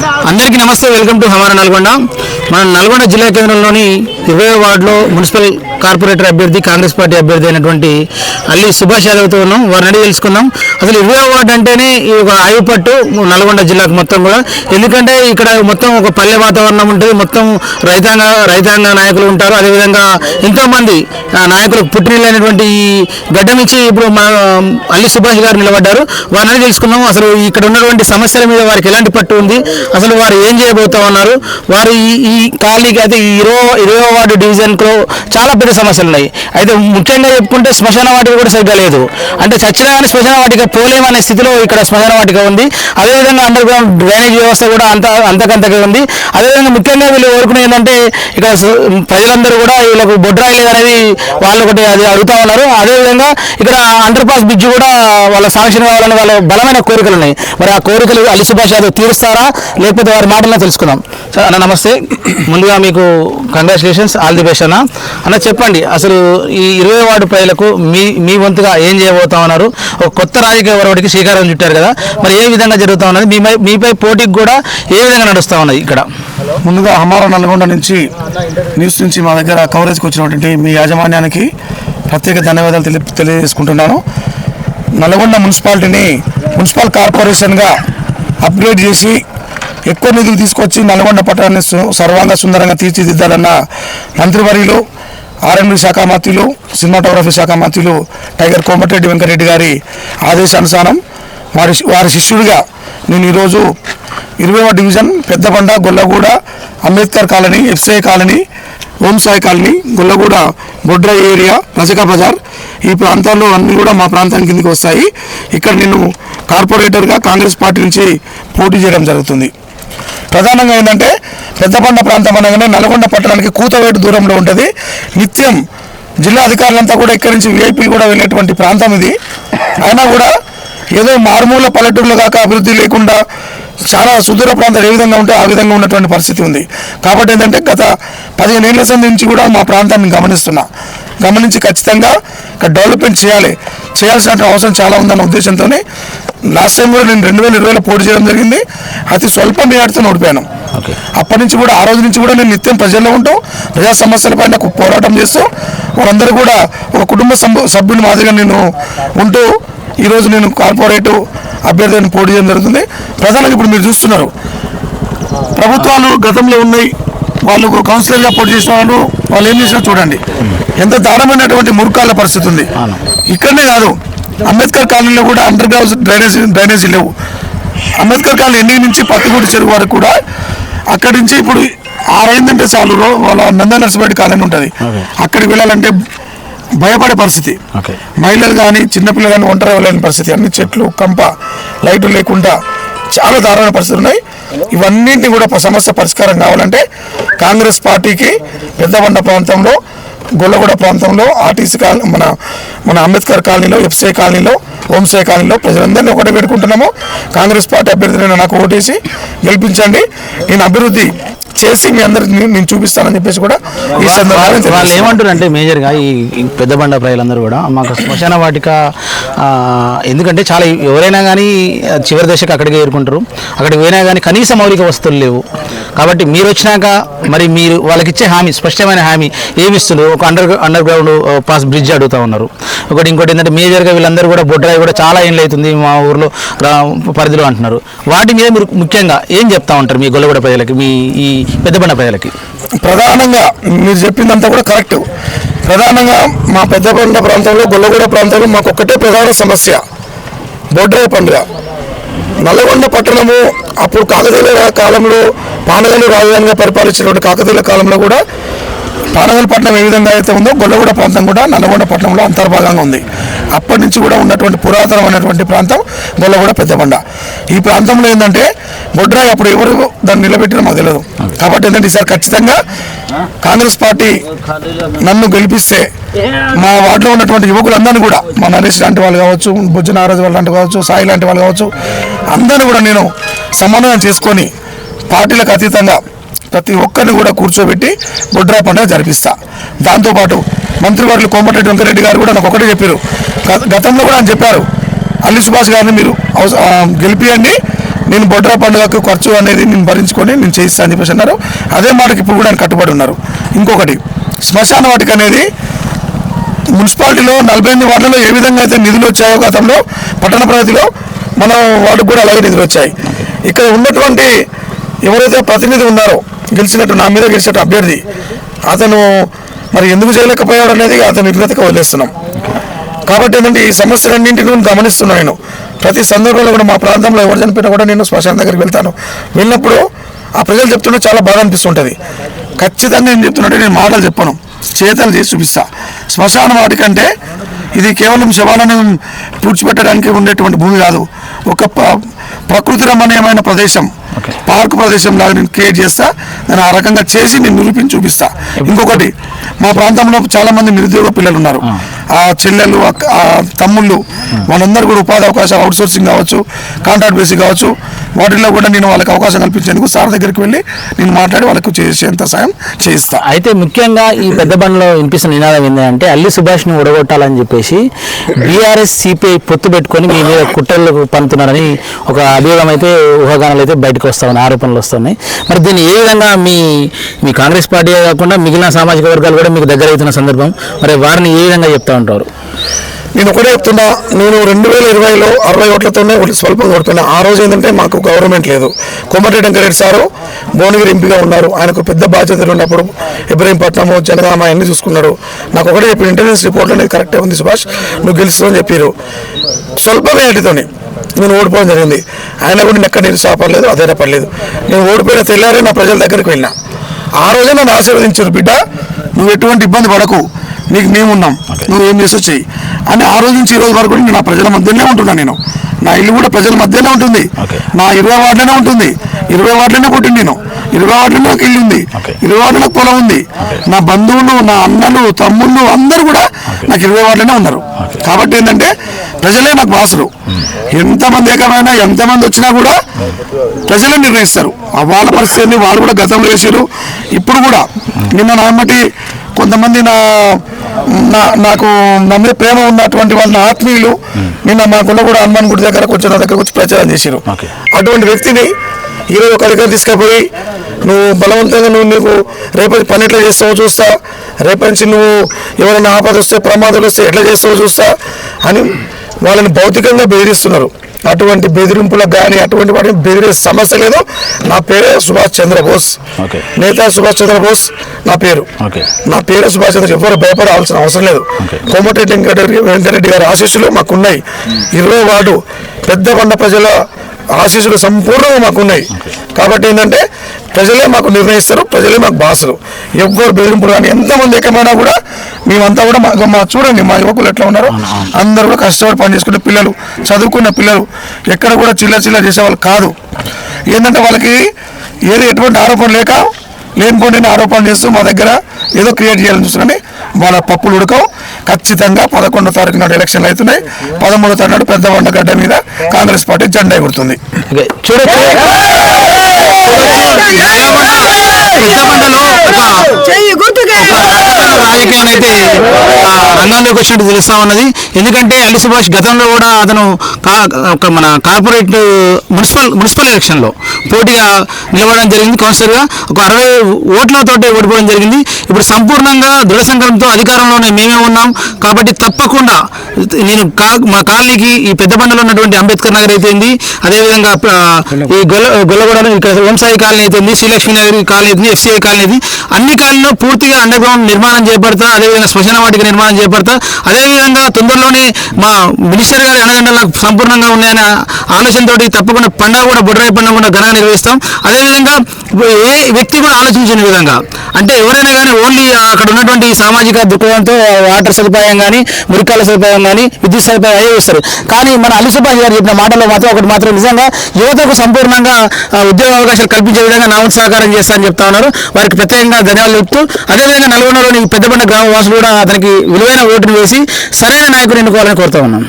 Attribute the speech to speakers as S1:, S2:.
S1: అందరికీ నమస్తే welcome to హమారా నల్గొండ. మన నల్గొండ జిల్లా కేంద్రంలోని ఇరవై వార్డులో మున్సిపల్ కార్పొరేటర్ అభ్యర్థి కాంగ్రెస్ పార్టీ అభ్యర్థి అయినటువంటి అల్లి సుభాష్ యాదవ్తో ఉన్నాం. వారిని అడిగి తెలుసుకుందాం. అసలు ఇరవై వార్డు అంటేనే ఈ ఒక ఆయుపట్టు నల్గొండ జిల్లాకు మొత్తం కూడా. ఎందుకంటే ఇక్కడ మొత్తం ఒక పల్లె వాతావరణం ఉంటుంది. మొత్తం రైతాంగ రైతాంగ నాయకులు ఉంటారు. అదేవిధంగా ఎంతోమంది ఆ, నాయకులకు పుట్టినటువంటి ఈ గడ్డ నుంచి ఇప్పుడు మన అల్లి సుభాష్ గారు నిలబడ్డారు. వారిని తెలుసుకున్నాం అసలు ఇక్కడ ఉన్నటువంటి సమస్యల మీద వారికి ఎలాంటి పట్టు ఉంది? అసలు వారు ఏం చేయబోతా ఉన్నారు? వారు ఈ ఈ అయితే ఈ ఇరవై ఇరవై వార్డు డివిజన్లో చాలా పెద్ద సమస్యలు ఉన్నాయి. అయితే ముఖ్యంగా చెప్పుకుంటే శ్మశాన వాటిక కూడా సరిగ్గా లేదు. అంటే చచ్చినా కానీ శ్మశాన వాటిక పోలేమనే స్థితిలో ఇక్కడ శ్మశాన వాటిక ఉంది. అదేవిధంగా అండర్ గ్రౌండ్ డ్రైనేజ్ వ్యవస్థ కూడా అంత అంతకంతగా ఉంది. అదేవిధంగా ముఖ్యంగా వీళ్ళు కోరుకునేది ఏంటంటే ఇక్కడ ప్రజలందరూ కూడా వీళ్ళకు బొడ్రాయి అనేది వాళ్ళు ఒకటి అది అడుగుతా ఉన్నారు. అదేవిధంగా ఇక్కడ అండర్ పాస్ బ్రిడ్జ్ కూడా వాళ్ళ శాంక్షన్ కావాలని వాళ్ళ బలమైన కోరికలు ఉన్నాయి. మరి ఆ కోరికలు అల్లి సుభాష్ యాదవ్ తీరుస్తారా? లేకపోతే వారి మాటలను తెలుసుకుందాం. సార్ అన్న నమస్తే. ముందుగా మీకు కంగ్రాచులేషన్స్ ఆల్ ది బెస్ట్ అన్న. అన్న చెప్పండి. అసలు ఈ ఇరవై వార్డు ప్రజలకు మీ మీ వంతుగా ఏం చేయబోతా ఉన్నారు ఒక కొత్త రాజకీయ వరవడికి శ్రీకారం చుట్టారు కదా. మరి ఏ విధంగా జరుగుతూ ఉన్నది మీపై మీపై పోటీకి కూడా ఏ విధంగా నడుస్తూ ఉన్నది ఇక్కడ?
S2: ముందుగా హమారా నల్గొండ నుంచి న్యూస్ నుంచి మా దగ్గర కవరేజ్కి వచ్చినటువంటి మీ యాజమాన్యానికి ప్రత్యేక ధన్యవాదాలు తెలి తెలియజేసుకుంటున్నాను. నల్గొండ మున్సిపాలిటీని మున్సిపల్ కార్పొరేషన్గా అప్గ్రేడ్ చేసి ఎక్కువ నిధులు తీసుకొచ్చి నల్గొండ పట్టణాన్ని సర్వాంగ సుందరంగా తీర్చిదిద్దాలన్న మంత్రివర్యులు ఆర్ఎండ్బి శాఖ మంత్రులు సినిమాటోగ్రఫీ శాఖ మంత్రులు టైగర్ కోమటిరెడ్డి వెంకటరెడ్డి గారి ఆదేశానుసారం వారి వారి శిష్యుడిగా నేను ఈరోజు ఇరవై division Peddabanda Gollaguda Ambedkar colony FCI colony Omsai colony Gollaguda Bodra area Rajaka Bazar ఈ ప్రాంతాల్లో అన్నీ కూడా మా ప్రాంతానికి కిందకి వస్తాయి. ఇక్కడ నేను కార్పొరేటర్గా కాంగ్రెస్ పార్టీ నుంచి పోటీ చేయడం జరుగుతుంది. ప్రధానంగా ఏంటంటే పెద్దపండ ప్రాంతం అనగానే నల్గొండ పట్టణానికి కూతవేటు దూరంలో ఉంటుంది. నిత్యం జిల్లా అధికారులంతా కూడా ఇక్కడి నుంచి విఐపీలు కూడా వెళ్ళేటువంటి ప్రాంతం ఇది. అయినా కూడా ఏదో మారుమూల పల్లెటూరులో కాక అభివృద్ధి లేకుండా చాలా సుదూర ప్రాంతాలు ఏ విధంగా ఉంటే ఆ విధంగా ఉన్నటువంటి పరిస్థితి ఉంది. కాబట్టి ఏంటంటే గత పదిహేను ఏళ్ళ సంది నుంచి కూడా మా ప్రాంతాన్ని గమనిస్తున్నా. గమనించి ఖచ్చితంగా ఇక్కడ డెవలప్మెంట్ చేయాలి. చేయాల్సిన అవసరం చాలా ఉందన్న ఉద్దేశంతోనే లాస్ట్ టైం కూడా నేను రెండు వేల ఇరవైలో పోటీ చేయడం జరిగింది. అతి స్వల్ప మేరతో ఓడిపోయాను. అప్పటి నుంచి కూడా ఆ రోజు నుంచి కూడా నేను నిత్యం ప్రజల్లో ఉంటూ ప్రజా సమస్యలపైన ఒక పోరాటం చేస్తూ వాళ్ళందరూ కూడా ఒక కుటుంబ సభ్యు సభ్యుని మాదిరిగా నేను ఉంటూ ఈరోజు నేను కార్పొరేట్ అభ్యర్థిని పోటీ చేయడం జరుగుతుంది. ప్రధానంగా ఇప్పుడు మీరు చూస్తున్నారు. ప్రభుత్వాలు గతంలో ఉన్నాయి. వాళ్ళు కౌన్సిలర్గా పోటీ చేసిన వాళ్ళు వాళ్ళు ఏం చేసినా చూడండి. ఎంత దారుణమైనటువంటి మురుకాల పరిస్థితి ఉంది. ఇక్కడనే కాదు అంబేద్కర్ కాలనీలో కూడా అండర్ గ్రౌండ్ డ్రైనేజ్ డ్రైనేజీ లేవు. అంబేద్కర్ కాలనీ ఎన్ని నుంచి పత్తిగూడి చెరువు వరకు కూడా అక్కడి నుంచి ఇప్పుడు ఆరైందంటే చాలు వాళ్ళ నంద నర్సిపేట కాలనీ ఉంటుంది. అక్కడికి వెళ్ళాలంటే భయపడే పరిస్థితి. మహిళలు కానీ చిన్నపిల్లలు కానీ ఒంటరి వెళ్ళని పరిస్థితి. అన్ని చెట్లు కంప లైట్లు లేకుండా చాలా దారుణ పరిస్థితులు ఉన్నాయి. ఇవన్నింటినీ కూడా సమస్య పరిష్కారం కావాలంటే కాంగ్రెస్ పార్టీకి పెద్దబండ ప్రాంతంలో గొల్లగూడ ప్రాంతంలో ఆర్టీసీ కాలనీ మన మన అంబేద్కర్ కాలనీలో ఎఫ్సీఐ కాలనీలో హోంసే కాలనీలో ప్రజలందరినీ ఒకటే పెట్టుకుంటున్నాము కాంగ్రెస్ పార్టీ అభ్యర్థిని నాకు ఓటేసి గెలిపించండి. నేను అభివృద్ధి చేసి మీ అందరికి నేను- నేను చూపిస్తానని చెప్పేసి కూడా ఈ సందర్భంగా
S1: వాళ్ళు
S2: తెలియజేస్తున్నాను.
S1: ఏమంటారు అంటే మేజర్గా ఈ ఈ పెద్ద బండ ప్రజలందరూ కూడా మాకు శ్మశాన వాటిక ఎందుకంటే చాలా ఎవరైనా కానీ చివరి దశకు అక్కడికి చేరుకుంటారు. అక్కడికి పోయినా కానీ కనీస మౌలిక వస్తువులు లేవు. కాబట్టి మీరు వచ్చినాక మరి మీరు వాళ్ళకి ఇచ్చే హామీ స్పష్టమైన హామీ ఏమి ఇస్తున్నారు? ఒక under under ground pass bridge అడుగుతా ఉన్నారు. ఒకటి ఇంకోటి ఏంటంటే మేజర్గా వీళ్ళందరూ కూడా బొడ్రాయి కూడా చాలా ఏళ్ళు అవుతుంది మా ఊర్లో పరిధిలో అంటున్నారు. వాటి మీద మీరు ముఖ్యంగా ఏం చెప్తా ఉంటారు మీ గొల్లగూడ ప్రజలకి మీ ఈ పెద్దబండ ప్రజలకి?
S2: ప్రధానంగా మీరు చెప్పిందంతా కూడా కరెక్ట్. ప్రధానంగా మా పెద్దపండ ప్రాంతంలో గొల్లగూడ ప్రాంతంలో మాకు ఒక్కటే ప్రధాన సమస్య బొడ్రాయి పండుగ. నల్లగొండ పట్టణము అప్పుడు కాకతీయుల కాలంలో పానగల్లు రాజధానిగా పరిపాలించినటువంటి కాకతీయుల కాలంలో కూడా పానగల్ ఏ విధంగా అయితే ఉందో గొల్లగూడ ప్రాంతం కూడా నల్లగొండ పట్టణంలో అంతర్భాగంగా ఉంది. అప్పటి నుంచి కూడా ఉన్నటువంటి పురాతనమైనటువంటి ప్రాంతం గొల్లగూడ పెద్దబండ. ఈ ప్రాంతంలో ఏంటంటే బొడ్రాయి అప్పుడు ఎవరు దాన్ని నిలబెట్టినా మాకు తెలియదు కాబట్టి ఏంటంటే ఈసారి ఖచ్చితంగా కాంగ్రెస్ పార్టీ నన్ను గెలిపిస్తే మా వార్డులో ఉన్నటువంటి యువకులందరినీ కూడా మా నరేష్ లాంటి వాళ్ళు కావచ్చు బుజ్జ నారాజు వాళ్ళు లాంటి కావచ్చు సాయి లాంటి వాళ్ళు కావచ్చు అందరినీ కూడా నేను సమన్వయం చేసుకొని పార్టీలకు అతీతంగా ప్రతి ఒక్కరిని కూడా కూర్చోబెట్టి బొడ్రా పండుగ జరిపిస్తా. దాంతోపాటు మంత్రివర్యులు కోమటిరెడ్డి వెంకరెడ్డి గారు కూడా నాకు ఒకటే చెప్పారు. గత- గతంలో కూడా ఆయన చెప్పారు. అల్లి సుభాష్ గారిని మీరు గెలిపియండి. నేను బొడ్రా పండుగకు ఖర్చు అనేది నేను భరించుకొని నేను చేయిస్తాను అని చెప్పేసి అన్నారు. అదే మాటకి ఇప్పుడు కూడా ఆయన కట్టుబడి ఉన్నారు. ఇంకొకటి శ్మశాన వాటిక అనేది మున్సిపాలిటీలో నలభై ఎనిమిది వార్డులలో ఏ విధంగా అయితే నిధులు వచ్చాయో గతంలో పట్టణ ప్రగతిలో మన వార్డుకు కూడా అలాగే నిధులు వచ్చాయి. ఇక్కడ ఉన్నటువంటి ఎవరైతే ప్రతినిధి ఉన్నారో గెలిచినట్టు నా మీద గెలిచినట్టు అభ్యర్థి. అతను మరి ఎందుకు చేయలేకపోయాడు అనేది అతను నిర్గతగా వదిలేస్తున్నాం. కాబట్టి ఏంటంటే ఈ సమస్యలన్నింటినీ గమనిస్తున్నాను నేను. ప్రతి సందర్భంలో కూడా మా ప్రాంతంలో ఎవరు చనిపోయినా కూడా నేను శ్మశానం దగ్గరికి వెళ్తాను. వెళ్ళినప్పుడు ఆ ప్రజలు చెప్తుంటే చాలా బాధ అనిపిస్తుంటుంది. ఖచ్చితంగా ఏం చెప్తున్నట్టు నేను మాటలు చెప్పను. చేతలు చేసి చూపిస్తా. శ్మశాన వాటికంటే ఇది కేవలం శవాలను పూడ్చిపెట్టడానికి ఉండేటువంటి భూమి కాదు. ఒక ప్రకృతి రమణీయమైన ప్రదేశం. పార్క్ ప్రదేశం లాగా నేను క్రియేట్ చేస్తా నేను ఆ రకంగా చేసి నేను నిరూపించి చూపిస్తా. ఇంకొకటి మా ప్రాంతంలో చాలా మంది నిరుద్యోగ పిల్లలు ఉన్నారు. ఆ చెల్లెలు ఆ తమ్ముళ్ళు వాళ్ళందరూ కూడా ఉపాధి అవకాశం అవుట్ సోర్సింగ్ కావచ్చు కాంట్రాక్ట్ బేసిక్ కావచ్చు వాటిల్లో కూడా నేను వాళ్ళకి అవకాశం కల్పించేందుకు సార్ దగ్గరికి వెళ్ళి నేను మాట్లాడి వాళ్ళకు చేసేంత సాయం చేయిస్తా
S1: అయితే ముఖ్యంగా ఈ పెద్ద బండ్లో వినిపిస్తున్న నినాదం ఏంటంటే అల్లి సుభాష్ని ఉడగొట్టాలని చెప్పేసి బీఆర్ఎస్ సిపిఐ పొత్తు పెట్టుకొని మీ మీద కుట్రలు పన్నుతున్నారని ఒక అభియోగం అయితే ఊహాగానాలు అయితే బయటకు వస్తా ఉన్నాయి ఆరోపణలు వస్తున్నాయి. మరి దీన్ని ఏ విధంగా మీ మీ కాంగ్రెస్ పార్టీ కాకుండా మిగిలిన సామాజిక వర్గాలు కూడా మీకు దగ్గర అవుతున్న సందర్భం మరి వారిని ఏ విధంగా చెప్తా ఉంటారు
S2: నేను ఒకటే చెప్తున్నా నేను రెండు వేల ఇరవైలో అరవై ఓట్లతోనే ఒకటి స్వల్పంగా ఓడిపోయినా. ఆ రోజు ఏంటంటే మాకు గవర్నమెంట్ లేదు. కోమటిరెడ్డి వెంకరెడ్డి సారు భువనగిరి ఎంపీగా ఉన్నారు. ఆయనకు పెద్ద బాధ్యతలు ఉన్నప్పుడు ఇబ్రహీంపట్నము జనగామ అన్ని చూసుకున్నాడు. నాకు ఒకటే చెప్పి ఇంటెలిజెన్స్ రిపోర్ట్ అనేది కరెక్టే ఉంది సుభాష్. నువ్వు గెలుస్తావు అని చెప్పారు స్వల్ప నేను ఓడిపోవడం జరిగింది. ఆయన కూడా నేను ఎక్కడ నిరుత్సాహపడలేదు అధైర్యపడలేదు నేను ఓడిపోయిన తెల్లారే నా ప్రజల దగ్గరికి వెళ్ళినా. ఆ రోజే నన్ను ఆశీర్వదించారు బిడ్డ నువ్వు ఎటువంటి ఇబ్బంది పడకు. నీకు మేమున్నాం. నువ్వు ఏం చేసో చెయ్యి. అని ఆ రోజు నుంచి ఈ రోజు వరకు నా ప్రజల మధ్యలోనే ఉంటున్నా నేను. నా ఇల్లు కూడా ప్రజల మధ్యలోనే ఉంటుంది. నా ఇరవై వార్డులోనే ఉంటుంది. ఇరవై వార్డులోనే పుట్టింది నేను. ఇరవై వార్డులో ఒక ఇల్లు ఉంది. ఇరవై వార్డులో నాకు పొలం ఉంది. నా బంధువులు నా అన్నలు తమ్ముళ్ళు అందరూ కూడా నాకు ఇరవై వార్డులోనే ఉన్నారు. కాబట్టి ఏంటంటే ప్రజలే నాకు బాసులు. ఎంతమంది ఏకమైనా ఎంతమంది వచ్చినా కూడా ప్రజలే నిర్ణయిస్తారు. ఆ వాళ్ళ పరిస్థితిని వాళ్ళు కూడా గతంలో వేసారు ఇప్పుడు కూడా నిన్న నామటి కొంతమంది నా నాకు నా మీద ప్రేమ ఉన్నటువంటి వాళ్ళ ఆత్మీయులు నిన్న మాకున్న కూడా హనుమాన్ గుడి దగ్గర కొంచెం నా దగ్గరకు వచ్చి ప్రచారం చేశారు అటువంటి వ్యక్తిని ఈరోజు ఒక అధికారి తీసుకుపోయి నువ్వు బలవంతంగా నువ్వు నీకు రేపటి పని ఎట్లా చేస్తావో చూస్తా రేపటి నుంచి నువ్వు ఎవరైనా ఆపద వస్తే ప్రమాదాలు వస్తే ఎట్లా చేస్తావో చూస్తా అని వాళ్ళని భౌతికంగా బెదిరిస్తున్నారు. అటువంటి బెదిరింపులకు కానీ అటువంటి వాటిని బెదిరే సమస్య లేదు. నా పేరే సుభాష్ చంద్రబోస్. నేత సుభాష్ చంద్రబోస్. నా పేరు. నా పేరు సుభాష్ చంద్ర ఎవరు భయపడాల్సిన అవసరం లేదు. కోమటిరెడ్డి వెంకటరెడ్డి వెంకటరెడ్డి గారి ఆశీస్సులు మాకున్నాయి. ఇరవై వార్డు పెద్ద కొండ ప్రజల ఆశీస్సులు సంపూర్ణంగా మాకున్నాయి. కాబట్టి ఏంటంటే ప్రజలే మాకు నిర్ణయిస్తారు ప్రజలే మాకు బాసులు. ఎవ్వరు బెదిరింపులు కానీ ఎంతమంది ఏకమైనా కూడా మేమంతా కూడా మా మా చూడండి మా యువకులు ఎట్లా ఉన్నారో. అందరూ కూడా కష్టపడి పని చేసుకునే పిల్లలు చదువుకున్న పిల్లలు ఎక్కడ కూడా చిల్లర చిల్లర చేసేవాళ్ళు కాదు. ఏంటంటే వాళ్ళకి ఏది ఎటువంటి ఆరోపణ లేక లేనిపోయిన ఆరోపణలు చేస్తూ మా దగ్గర ఏదో క్రియేట్ చేయాలని చూస్తున్నారని వాళ్ళ పప్పులు ఉడకవు. ఖచ్చితంగా పదకొండో తారీఖు నాడు ఎలక్షన్లు అవుతున్నాయి. పదమూడో తారీఖు నాడు పెద్ద వండగడ్డ మీద కాంగ్రెస్ పార్టీ జెండా ఎగురుతుంది.
S1: రాజకీయాన్ని అయితే ఆ, రంగంలోకి వచ్చినట్టు తెలుస్తా ఉన్నది. ఎందుకంటే అల్లి సుభాష్ గతంలో కూడా అతను మన కార్పొరేట్ మున్సిపల్ మున్సిపల్ ఎలక్షన్లో పోటీగా నిలబడడం జరిగింది. కౌన్సిలర్గా ఒక అరవై ఓట్లతోటి ఓడిపోవడం జరిగింది. ఇప్పుడు సంపూర్ణంగా దృఢ సంకల్పంతో అధికారంలోనే మేమే ఉన్నాం. కాబట్టి తప్పకుండా నేను కా మా కాలనీకి ఈ పెద్దబండలో ఉన్నటువంటి అంబేద్కర్ నగర్ అయితేంది అదేవిధంగా ఈ గొల్ల గొల్లగూడలో ఇక్కడ వంశాయి కాలనీ అయితేంది శ్రీలక్ష్మి నగర్ కాలనీ అయితే ఎఫ్సీఐ కాలనీ అయితే అన్ని కాలనీలో పూర్తిగా అండర్ గ్రౌండ్ నిర్మాణం చేపడతా అదేవిధంగా శ్మశాన వాటిక నిర్మాణం చేపడతా. అదేవిధంగా తొందరలోనే మా మినిస్టర్ గారి అండదండలు సంపూర్ణంగా ఉన్నాయని ఆలోచనతోటి తప్పకుండా పండుగ కూడా బుడ్రాయి పండుగ కూడా ఘనంగా నిర్వహిస్తాం. అదేవిధంగా ఏ వ్యక్తి కూడా ఆలోచించిన విధంగా. అంటే ఎవరైనా కానీ ఓన్లీ అక్కడ ఉన్నటువంటి సామాజిక దృక్పథంతో వాటర్ సదుపాయం కానీ మురికాల సదుపాయం కానీ విద్యుత్ సదుపాయం అయ్యే వస్తారు కానీ మన అల్లి సుభాష్ గారు చెప్పిన మాటల్లో మాత్రం ఒకటి మాత్రం నిజంగా యువతకు సంపూర్ణంగా ఉద్యోగ అవకాశాలు కల్పించే విధంగా నా సహకారం చేస్తానని చెప్తా ఉన్నారు. వారికి ప్రత్యేకంగా ధన్యవాదాలు చెప్తూ అదేవిధంగా నల్గొండలోని పెద్దబండ గ్రామ వాసులు కూడా అతనికి విలువైన ఓటును వేసి సరైన నాయకుడు ఎన్నుకోవాలని కోరుతా ఉన్నాం.